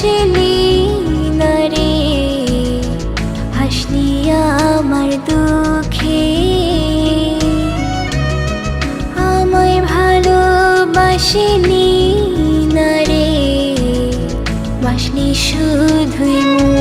হাসলি নারে রে? আমার দুঃখে। আমায় ভালোবাসলি না রে? বাসলি শুধুই মন